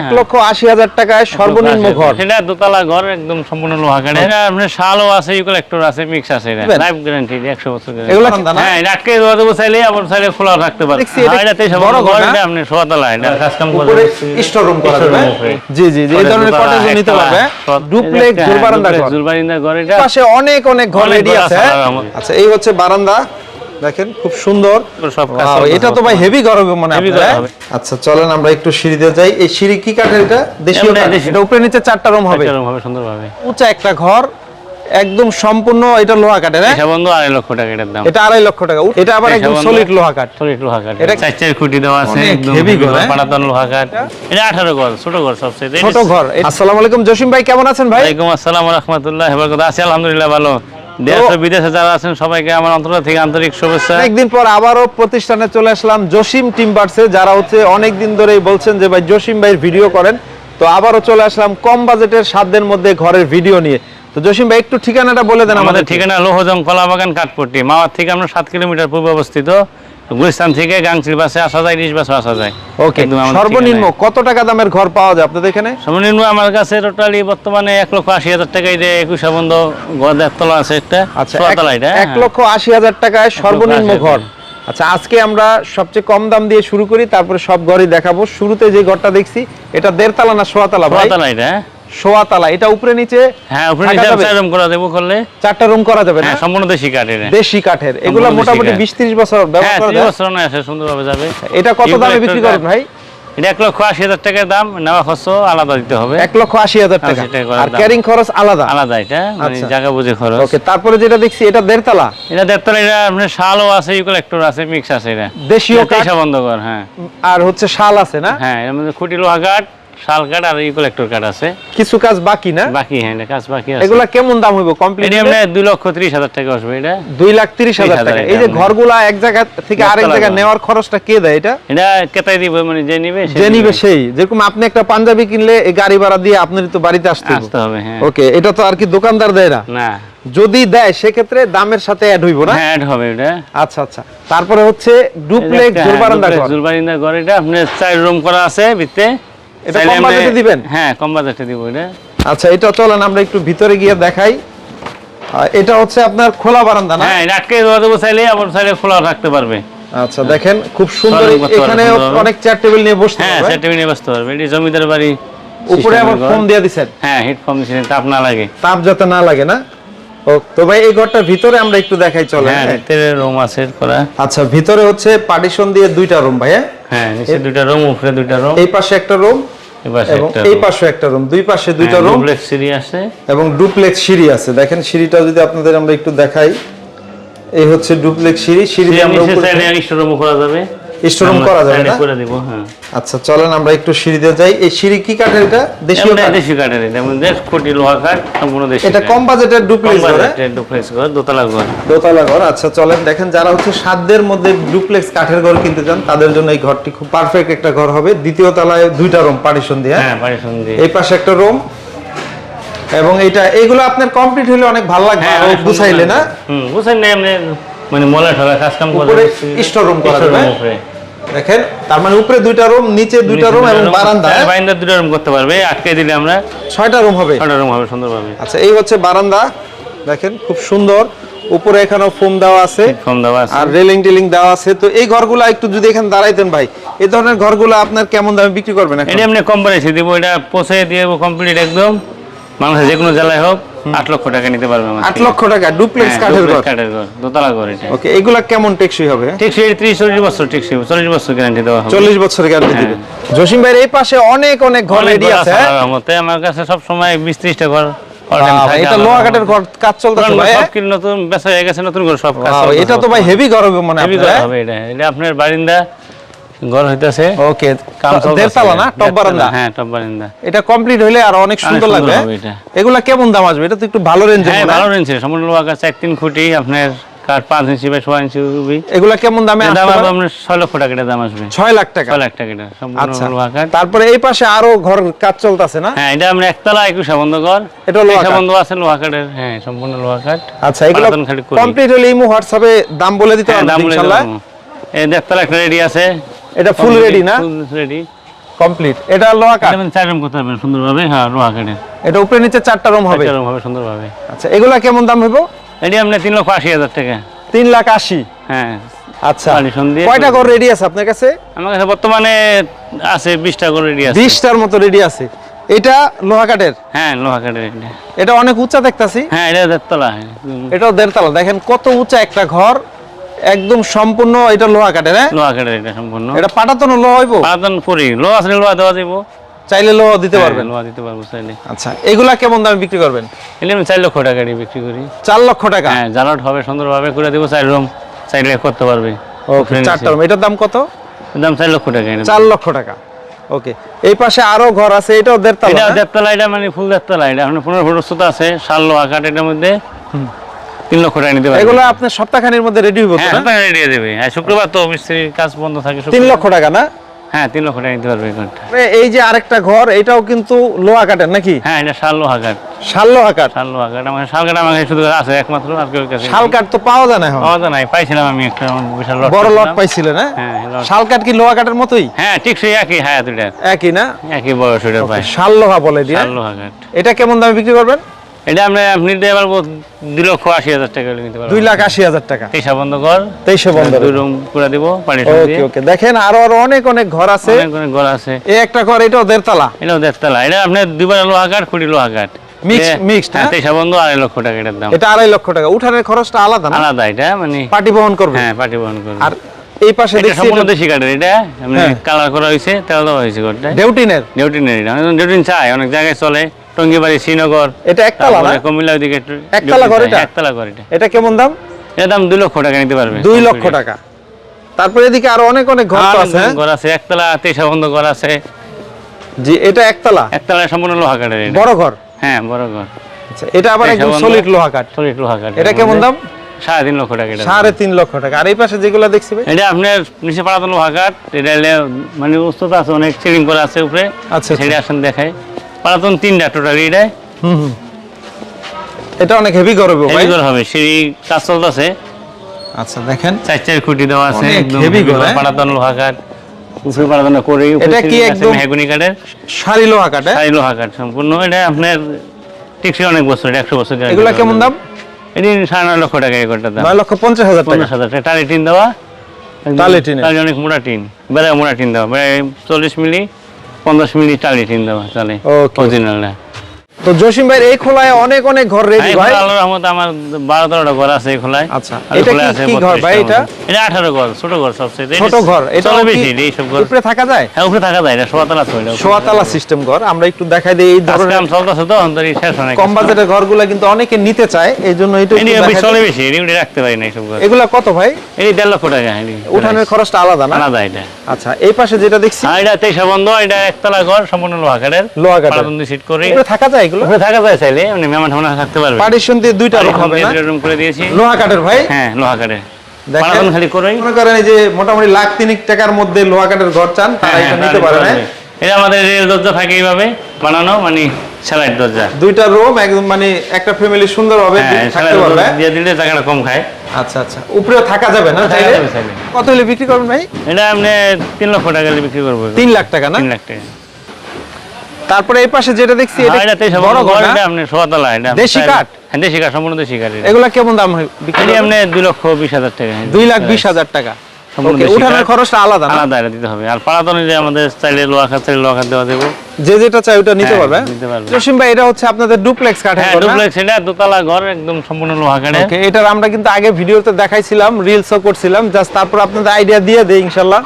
এক লক্ষ আশি হাজার টাকায় সর্বনিম্ন ঘর। সেটা দোতলা ঘর একদম সম্পূর্ণ লোহা কাঠের। এটা আপনার শালও আছে ইকুলেক্টর আছে মিক্স আছে এটা। লাইফ গ্যারান্টি একশো বছর। এগুলো না? হ্যাঁ আটকে দেওয়া দেবো চাইলে আবার চাইলে খোলা রাখতে পারবে দেখছি এটা আর এটা বড় ঘর? এটা আপনি সোয়াতলা এটা কাজ কাম করে উপরে স্টোর রুম করা যাবে। জি জি জি এই ধরনের কটেজ নিতে পারবে। ডুপ্লেক্স জোর বারান্দা ঘর। জুলবারিন্দা ঘর এটা পাশে অনেক অনেক ঘর রেডি আছে। হ্যাঁ? আচ্ছা এই হচ্ছে বারান্দা। দেখেন খুব সুন্দর। এটা তো ভাই হেভি হবে মনে হয়। আচ্ছা চলেন আমরা একটু সিঁড়িতে যাই। এই সিঁড়ি কি কাঠের এটা? দেশীয়। এটা উপরে নিচে চারটা রুম হবে। এরকম হবে সুন্দরভাবে। উঁচা একটা ঘর একদম সম্পূর্ণ এটা লোহা কাঠের? এটা বন্ধু আড়াই লক্ষ টাকা এটার দাম। এটা আড়াই লক্ষ টাকা। এটা আবার একদম সলিড লোহা কাঠ। সলিড লোহা কাঠ। এটা এটা চার চার খুঁটি দেওয়া আছে একদম ঘর, হ্যাঁ? লোহা কাঠ। এটা? ঘর ছোট ঘর সবচেয়ে ছোট ঘর। আসসালামু আলাইকুম জসিম ভাই কেমন আছেন ভাই? আসসালাম রহমতুল্লাহ আছি আলহামদুলিল্লাহ ভালো। দেশ ও বিদেশে যারা আছেন সবাইকে আমার অন্তর থেকে আন্তরিক শুভেচ্ছা। অনেকদিন পর আবারও প্রতিষ্ঠানে চলে আসলাম জসিম টিম্বার্সে যারা হচ্ছে অনেক দিন ধরেই বলছেন যে ভাই জসিম ভাইয়ের ভিডিও করেন। তো আবারও চলে আসলাম কম বাজেটের সাধ্যের মধ্যে ঘরের ভিডিও নিয়ে। তো জসিম ভাই একটু ঠিকানাটা বলে দেন আমাদের আমাদের ঠিকানা লোহজং কলা বাগান কাঠপট্টি। মাওয়ার থেকে আমরা সাত কিলোমিটার পূর্বে অবস্থিত। গুলিস্তান থেকে গাংচির বাসে আসা যায় ইলিশ বাসে আসা যায়। ওকে সর্বনিম্ন কত টাকা দামের ঘর পাওয়া যায় আপনাদের এখানে? সর্বনিম্ন আমার কাছে টোটালি বর্তমানে এক লক্ষ আশি হাজার টাকা এটা একুশ বন্ধ ঘর একতলা আছে একটা আচ্ছা সোয়াতলা এক লক্ষ আশি হাজার টাকায় সর্বনিম্ন ঘর। আচ্ছা আজকে আমরা সবচেয়ে কম দাম দিয়ে শুরু করি তারপরে সব ঘরই দেখাবো। শুরুতে যে ঘরটা দেখছি এটা দেড়তলা না সোয়াতলা ভাই? সোয়াতলা এটা হ্যাঁ? এটা উপরে নিচে হ্যাঁ উপরে নিচে যাবে? চারম করা দেবো করলে। চারটা রুম করা যাবে না? হ্যাঁ সম্পূর্ণ দেশি কাঠ এটা দেশি কাঠের। এগুলো মোটামুটি কাঠ। বিশ ত্রিশ বছর হ্যাঁ ব্যবহার করা তিরিশ যায়। বছর আসে সুন্দরভাবে যাবে। এটা কত দামে বিক্রি করেন ভাই? এটা এক লক্ষ আশি হাজার টাকার দাম নেওয়া খরচ আলাদা দিতে হবে। এক লক্ষ আশি হাজার টাকা। আর ক্যারিং খরচ আলাদা। আলাদা এটা মানে আচ্ছা। জায়গা বুঝে খরচ। ওকে তারপরে যেটা দেখছি এটা দেড়তলা? এটা দেখতে এটা আপনার শালও আছে ইকুলেক্টর আছে মিক্স আছে এটা। দেশীয় কাঠ? বন্ধ কর হ্যাঁ। আর হচ্ছে শাল আছে না? হ্যাঁ এর মধ্যে খুঁটি লোহা কাঠ শাল কাঠ আর কাঠ আছে। কিছু কাজ বাকি না? বাকি হ্যাঁ এটা কাজ বাকি আছে। এগুলা কেমন দাম হইব? কমপ্লিট এটা আপনার দুই লক্ষ ত্রিশ হাজার টাকা আসবে এটা? দুই লাখ তিরিশ হাজার টাকা। এই যে ঘরগুলা এক জায়গা থেকে আরেক ঘর। নেওয়ার খরচটা কে দেয় এটা? এটা কেতাই দিব মানে যে নিবে যে নিবে। সেই। যেরকম আপনি একটা পাঞ্জাবি কিনলে এই গাড়ি ভাড়া দিয়ে আপনারই তো বাড়িতে আসতে হবে আসতে হবে হ্যাঁ। ওকে এটা তো আর কি দোকানদার দেয় না? না। যদি দেয় সেক্ষেত্রে দামের সাথে অ্যাড হইব না? add হবে এটা। আচ্ছা আচ্ছা। তারপরে হচ্ছে ডুপ্লেক্স জোর বারান্দা ঘর। ঘর এটা আপনার চার রুম করা আছে ভিতরে। এটা কম বাজেটে দিবেন? হ্যাঁ কম বাজেটে দিব এটা। আচ্ছা এটা চলেন আমরা একটু ভিতরে গিয়ে দেখাই। এটা হচ্ছে আপনার খোলা বারান্দা না? হ্যাঁ আটকে দেওয়া দেবো চাইলে আবার চাইলে খোলা রাখতে পারবে। আচ্ছা দেখেন খুব সুন্দর এখানে অনেক চেয়ার টেবিল নিয়ে বসতে হ্যাঁ পারবে সেটা নিয়ে ব্যস্ত পারবে। এটি জমিদার বাড়ি উপরে আবার। ফোন দিয়ে দিছেন। হ্যাঁ হিট ফর্ম দিচ্ছেন তাপ না লাগে। তাপ যাতে না লাগে না? ও তো ভাই এই ঘরটার ভিতরে আমরা একটু দেখাই চলে হ্যাঁ ভিতরে রুম আছে করা। আচ্ছা ভিতরে হচ্ছে পার্টিশন দিয়ে দুইটা রুম ভাই হ্যাঁ? হ্যাঁ নিচে দুইটা রুম উপরে দুইটা রুম এই পাশে একটা রুম এবং এই পাশে একটা রুম দুই পাশে দুইটা হ্যাঁ, রুম duplex সিঁড়ি আছে। এবং ডুপ্লেক্স সিঁড়ি আছে। দেখেন সিঁড়িটা যদি আপনাদের আমরা একটু দেখাই এই হচ্ছে ডুপ্লেক্স সিঁড়ি সিঁড়ি আমরা উপরে আরেকটা করা যাবে। স্টোরুম করা যাবে না? করে দিব হ্যাঁ। আচ্ছা চলেন আমরা একটু সিঁড়িতে যাই। এই সিঁড়ি কি কাঠের এটা? দেশীয় এমনি কাঠ? দেশি কাঠের এটা মানে দেড় কোটি লোহা কাঠ সম্পূর্ণ দেশি এটা কম বাজেটের ডুপ্লেক্স ঘর হ্যাঁ? ডুপ্লেক্স ঘর দোতলা ঘর। দোতলা ঘর আচ্ছা চলেন দেখেন যারা হচ্ছে সাধ্যের মধ্যে ডুপ্লেক্স কাঠের ঘর কিনতে চান তাদের জন্য এই ঘরটি খুব পারফেক্ট একটা ঘর হবে। দ্বিতীয় তলায় দুইটা রুম পার্টিশন দিয়ে হ্যাঁ? হ্যাঁ পারিশন দিয়ে। এই পাশে একটা রুম এবং এটা এগুলো আপনার কমপ্লিট হলে অনেক ভালো লাগবে হ্যাঁ সুন্দর গুছাইলে না। হুম না মানে মলা ঠলা কাজ কাম করে স্টোর রুম করা যাবে। দেখেন তার মানে উপরে দুইটা রুম নিচে দুইটা রুম এবং বারান্দা হ্যাঁ, হ্যাঁ? বারান্দা দুটো রুম করতে পারবে আটকে দিলে আমরা ছয়টা রুম হবে। ছটা রুম হবে সুন্দরভাবে। আচ্ছা এই হচ্ছে বারান্দা। দেখেন খুব সুন্দর। উপরে এখানেও ফোম দেওয়া আছে। ফোম দেওয়া আছে। আর রেলিং টেলিং দেওয়া আছে। তো এই ঘরগুলো একটু যদি এখানে দাঁড়াইতেন ভাই এই ধরনের ঘরগুলো আপনার কেমন দামে বিক্রি করবেন এখন? এটা এমনি কম প্রাইসে দিব এটা পৌঁছে দিয়ে কমপ্লিট একদম। বাংলাদেশে যে কোনো জেলায় হোক। আট লক্ষ টাকা নিতে পারবে আট লক্ষ টাকা ডুপ্লেক্স হ্যাঁ, কাঠের ঘর। কাঠের ঘর দোতলা ঘর এটা। ওকে এগুলা কেমন টেকসই হবে? টেকসই ত্রিশ চল্লিশ বছর টেকসই চল্লিশ বছর গ্যারান্টি দেওয়া হবে। চল্লিশ বছর গ্যারান্টি দিবে। জসিম ভাইয়ের এই পাশে অনেক অনেক ঘর হ্যাঁ। রেডি আছে হ্যাঁ? আমার কাছে সব সময় বিশ ত্রিশটা ঘর এটা আল্লাহর লোহা কাঠের ঘর কাজ চলতেছে ভাই। সব কি নতুন বেচা হয়ে গেছে নতুন ঘর সব কাজ এটা তো ভাই হেভি ঘর হবে মনে হেভি হয় ঘর হবে এটা। এটা আপনার বারিন্দা ঘর হইতাছে। ওকে কাম। দেড়তলা না? টপ বারান্দা? হ্যাঁ টপ বারান্দা। এটা কমপ্লিট হলে আর অনেক সুন্দর লাগবে। এগুলা কেমন দাম আসবে? এটা তো একটু ভালো হ্যাঁ ভালো রেঞ্জ সম্পূর্ণ লোহা কাঠ চার তিন খুঁটি আপনার কাঠ পাঁচ ইঞ্চি বা ছয় ইঞ্চি রুবি। এগুলা কেমন দামে দাম আসবে আসবে আপনার ছয় লক্ষ টাকা দাম আসবে। ছয় লাখ টাকা? ছয় লাখ টাকা এটা সম্পূর্ণ আচ্ছা। তারপরে এই পাশে আরও ঘর কাজ চলতেছে না? হ্যাঁ এটা আমরা একতলা একুশা বন্ধ ঘর। এটা লোহা কাঠ। বন্ধ আছে লোহা কাঠের। হ্যাঁ সম্পূর্ণ লোহা কাঠ। আচ্ছা এগুলো করি। কমপ্লিট হলে ইমো হোয়াটসঅ্যাপে দাম বলে দিতে হ্যাঁ ইনশাআল্লাহ এই দেখতলা একটা রেডি আছে। এটা ফুল রেডি না? ফুল রেডি কমপ্লিট এটা লোহা কাঠ এটা মানে চার রুম করতে পারবেন সুন্দরভাবে হ্যাঁ লোহা কাঠে এটা উপরে নিচে চারটা রুম হবে? চার রুম হবে সুন্দরভাবে। আচ্ছা এগুলা কেমন দাম হইব? এটি আপনার তিন লক্ষ আশি হাজার টাকা। তিন লাখ আশি? হ্যাঁ আচ্ছা কয়টা করে ঘর রেডি আছে আপনার কাছে? আমার কাছে বর্তমানে আছে বিশটা করে রেডি আছে। বিশটার মতো রেডি আছে। এটা লোহা কাঠের? হ্যাঁ লোহা কাঠের এটা অনেক উঁচা দেখতাছি। হ্যাঁ এটা দেড়তলা। এটাও দেড়তলা। দেখেন কত উঁচা একটা ঘর। একদম সম্পূর্ণ এটা লোহা কাঠের হ্যাঁ? লোহা কাঠের এটা সম্পূর্ণ। এটা পাটাতন লোহা হইব? পাতান পরি লোহা আসলে লোহা দেওয়া যাব চাইলে লোহা দিতে পারবেন। লোহা দিতে পারব চাইলে। আচ্ছা এগুলা কেমন দামে বিক্রি করবেন? এলে আমি চার লক্ষ টাকা দিয়ে বিক্রি করি। চার লক্ষ টাকা? হ্যাঁ জালাট হবে সুন্দরভাবে করে দেবো চার রুম চাইলে করতে পারবে। ওকে চারটা room। এটার দাম কত? দাম চার লক্ষ টাকা এটা চার লক্ষ টাকা। ওকে এই পাশে আরও ঘর আছে এটাও দেড়তলা এটা না? দেড়তলা এটা মানে ফুল দেড়তলা এটা এখন পনেরো ফুট উচ্চতা আছে শাল লোহা কাঠ এটার মধ্যে তিন লক্ষ টাকা নিতে পারবে। এগুলো আপনার সপ্তাহখানির মধ্যে রেডি হইব তো হ্যাঁ না? সপ্তাহে দিয়ে দেবে। আর শুক্রবার তো মিস্ত্রির কাজ বন্ধ থাকে তিন লক্ষ টাকা না? হ্যাঁ তিন লক্ষ টাকা নিতে পারবে এই ঘরটা। এই যে আরেকটা ঘর এটাও কিন্তু লোহা কাঠের নাকি? হ্যাঁ এটা শাল লোহা কাঠ। শাল লোহা কাঠ? শাল লোহা কাঠ। আমার শাল কাঠ আমার কাছে শুধু আছে একমাত্র আর কেউ কাছে শাল কাঠ তো পাওয়া যায় না পাওয়া যায় নাই পাইছিলাম আমি একটা বিশাল লট বড় লট। পাইছিলেন হ্যাঁ হ্যাঁ শাল কাঠ কি লোহা কাঠের মতোই? হ্যাঁ ঠিক সেই একই হ্যাঁ দুইটা একই না? একই বয়স ওইটা পাই শাল লোহা বলে দিয়ে। শাল লোহা কাঠ। এটা কেমন দামে বিক্রি করবেন? এটা আপনি দুই লক্ষ আশি হাজার টাকা নিতে পারব। দুই লাখ আশি হাজার টাকা। তেইশা বন্ধ কর তেইশে বন্ধ দুই রুম করে দিব পানি ওকে ওকে। দেখেন আরও আরও অনেক অনেক ঘর আছে। অনেক অনেক ঘর আছে। এই একটা ঘর এটাও দেড়তলা। এটাও দেড়তলা। এটা আপনার দুইবার লোহা কাঠ লোহা কাঠ হ্যাঁ? হ্যাঁ? আড়াই লক্ষ টাকা এটার দাম। এটা আড়াই লক্ষ টাকা। উঠানের খরচটা আলাদা আলাদা এটা মানে পার্টি বহন করবে। হ্যাঁ পাটি বহন করবে। আর এই পাশে দেখছি দেশি কাঠের এটা। মানে হ্যাঁ। কালার করা হয়েছে তেল দেওয়া হয়েছে ঘরটা। ডেউটিনের ডিউটিনের এটা। ডিউটিন চাই অনেক জায়গায় চলে। টঙ্গিবাড়ি শ্রীনগর এটা একতলা না? তারপরে কুমিল্লা ওইদিকে একটু একতলা ঘর এটা? একতলা ঘর এটা এটা কেমন দাম? এর দাম দুই লক্ষ টাকা নিতে পারবে। দুই লক্ষ টাকা। তারপরে এদিকে আরও অনেক অনেক ঘর তো আছে হ্যাঁ? ঘর আছে একতলা তেইশা বন্ধ ঘর আছে। জি এটা একতলা? একতলা সম্পূর্ণ লোহা কাঠের এটা। বড় ঘর? হ্যাঁ বড় ঘর। আচ্ছা এটা আবার একদম। সলিড লোহা কাঠ সলিড লোহা কাঠ এটা কেমন দাম? সাড়ে তিন লক্ষ টাকা এটা। সাড়ে তিন লক্ষ টাকা। আর এই পাশে যেগুলো দেখছি ভাই? এটা আপনার নিচে পাড়াতো লোহা কাঠ এটা মানে উচ্চতা আছে অনেক সিলিং করা আছে উপরে। আচ্ছা, সেটা আসেন দেখায়। পাড়াতন তিনটা টোটাল এটাই এটা অনেক হেভি করবে ভাই। হেভি হবে সিঁড়ি কাজ চলতেছে। আচ্ছা দেখেন। চার চার খুঁটি দেওয়া আছে একদম ঘর, হ্যাঁ? পাড়াতন লোহা কাঠ উপরে পাড়াতন করে এটা কি একদম- মেহগুনি কাঠের। সারি লোহা কাঠ হ্যাঁ? সারি লোহা কাঠ সম্পূর্ণ এটা আপনার টিকসই অনেক বছর এটা একশো বছর guarantee এগুলা কেমন দাম? এটি সাড়ে নয় লক্ষ টাকা ঘরটার দাম। নয় লক্ষ পঞ্চাশ হাজার পঞ্চাশ হাজার টাকা টালি টিন দেওয়া। টালি টিনের। টালি অনেক মোটা টিন বেড়ে মোটা টিন দেওয়া বেড়ে চল্লিশ মিলি। পঞ্চাশ মিনিট চালিয়ে টিন দেওয়া Okay. অরিজিনালটা তো জসিম ভাই এই খোলায় অনেক অনেক ঘর রেডি ভাই আল্লাহর রহমতে আমার বারো তেরোটা ঘর আছে এই খোলায়। আচ্ছা, এটা কি- ঘর ভাই এটা? এটা আঠারো ঘর ছোট ঘর সবচেয়ে। ছোট ঘর এটা বেশি এইসব ঘর। উপরে থাকা যায়? হ্যাঁ উপরে থাকা যায় এটা সোয়াতলা তো এটা সোয়াতলা সিস্টেম ঘর আমরা একটু দেখাই দিই এই ধরনের কাম চলতেছে তো অন্তরি শেষ হয় কম বাজেটের ঘরগুলো কিন্তু অনেকে নিতে চায় এই জন্য এটা একটু চলে বেশি উঠে রাখতে পারি না এই সব ঘর। এগুলা কত ভাই? এই দেড় লক্ষ টাকা এটি। উঠানের খরচটা আলাদা না? আলাদা এটা। আচ্ছা এই পাশে যেটা দেখছি এটা তেইশা বন্ধ এটা একতলা ঘর সম্পূর্ণ লোহা কাঠের লোহা কাঠের। সিট করে উপরে থাকা যায় এগুলো? থাকা যায় চাইলে মানে মেহমান ঠান্ডা থাকতে পারবে। পার্টিশন দিয়ে দুইটা রুম হবে না? রুম করে দিয়েছি। লোহা কাঠের ভাই? হ্যাঁ লোহা কাঠের দেখেন। খালি করেই। মনে করেন যে মোটামুটি লাখ তিনিক টাকার মধ্যে লোহা কাঠের ঘর চান তারা হ্যাঁ, এটা হ্যাঁ, নিতে পারেন হ্যাঁ? এটা আমাদের রেল দরজা থাকে এইভাবে বানানো মানে স্যালাইড দরজা। দুইটা রুম একদম মানে একটা ফ্যামিলি সুন্দরভাবে হ্যাঁ থাকতে পারবে। দিয়ে দিলে টাকাটা কম খায়। আচ্ছা আচ্ছা। উপরে থাকা যাবে না। কত হলে বিক্রি করবেন ভাই? এটা আপনি তিন লক্ষ টাকা বিক্রি করব। তিন লাখ টাকা না? তিন লাখ টাকা। তারপরে এই পাশে যেটা দেখছি হ্যাঁ, এটা বড় ঘর এটা আপনি সোয়াতলা এটা দেশি কাঠ? হ্যাঁ দেশি কাঠ সম্পূর্ণ দেশি কাঠ এগুলা কেমন দাম হয় বিক্রি আপনি দুই লক্ষ বিশ হাজার টাকা। দুই লাখ বিশ হাজার টাকা। সম্পূর্ণ Okay, দেশি উঠানের কাঠ। খরচটা আলাদা আলাদা এটা দিতে হবে। আর পাড়াতনে যে আমাদের চাইলে লোহা খাত চাইলে লোহা খাত দেওয়া দেবো যে যেটা চাই ওটা নিতে হ্যাঁ, পারবে জসিম ভাই এটা হচ্ছে আপনাদের ডুপ্লেক্স কাঠের হ্যাঁ ঘর না? ডুপ্লেক্স এটা দোতলা ঘর একদম সম্পূর্ণ লোহা কাঠের। ওকে এটার আমরা কিন্তু আগে ভিডিওতে দেখাইছিলাম রিলসও করছিলাম জাস্ট তারপর আপনাদের আইডিয়া দিয়ে দেই ইনশাল্লাহ।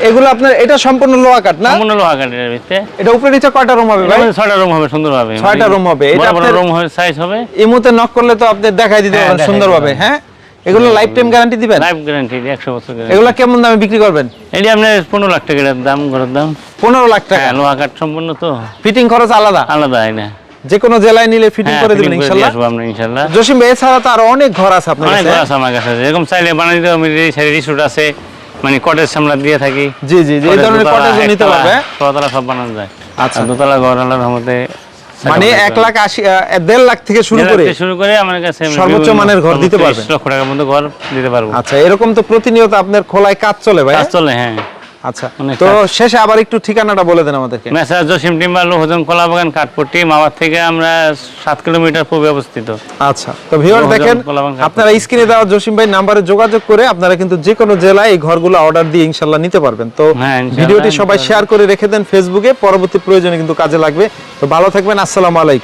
এগুলো আপনার এটা সম্পূর্ণ লোহা কাঠ না? সম্পূর্ণ লোহা কাঠের ভিতরে। এটা উপরে নিচে কয়টা রুম হবে ভাই? ছয়টা রুম হবে সুন্দরভাবে। ছয়টা room হবে। এটা আপনার- রুম হবে সাইজ হবে। ইমুতে নক করলে তো আপনি দেখাই দিতে হ্যাঁ, পারবেন দেখাই সুন্দরভাবে হ্যাঁ? এগুলো লাইফ টাইম গ্যারান্টি দিবেন? লাইফ গ্যারান্টি একশো বছর গ্যারান্টি এগুলো কেমন দামে বিক্রি করবেন? এটি আপনার পনেরো লাখ টাকার দাম ঘরের দাম। পনেরো লাখ টাকা? হ্যাঁ লোহা কাঠ সম্পূর্ণ তো। ফিটিং খরচ আলাদা? আলাদা হয় না। যে কোনো জেলায় নিলে ফিটিং হ্যাঁ করে দিবেন দিয়ে আসব আমরা ইনশাল্লাহ। জসিম ভাই এছাড়া তো আরও অনেক ঘর আছে আপনার অনেক কাছে। ঘর আছে আমার কাছে। এরকম চাইলে বানিয়ে দিতে সাইড রিসোর্ট আছে। মানে কটেজ আমরা দিয়ে থাকি। জি জি এই ধরনের কটেজ নিতে পারবে। ছতলা সব বানানো যায়। আচ্ছা। দোতলা ঘর আল্লাহর রহমতে মানে এক লাখ আশি দেড় লাখ থেকে শুরু করে শুরু করে আমার কাছে সর্বোচ্চ মানের ঘর দিতে পারবে। পারবেন। 20 লক্ষ টাকার মধ্যে ঘর দিতে পারব। আচ্ছা এরকম তো প্রতিনিয়ত আপনার খোলায় কাজ চলে ভাই কাজ চলে হ্যাঁ। আচ্ছা তো। শেষে আবার একটু ঠিকানাটা বলে দেন আমাদেরকে। মেসার জসিম টিম্বার লোহজন কলাবাগান কাঠপট্টি মাওয়ার থেকে আমরা সাত কিলোমিটার পূর্বে অবস্থিত। আচ্ছা তো ভিউয়ার দেখেন আপনারা স্ক্রিনে দেওয়া জসিম ভাই নাম্বারে যোগাযোগ করে আপনারা কিন্তু যে কোনো জেলায় এই ঘরগুলো অর্ডার দিয়ে ইনশাল্লাহ নিতে পারবেন। তো হ্যাঁ, ভিডিওটি সবাই শেয়ার করে রেখে দেন ফেসবুকে পরবর্তী প্রয়োজনে কিন্তু কাজে লাগবে। তো ভালো থাকবেন আসসালামু আলাইকুম।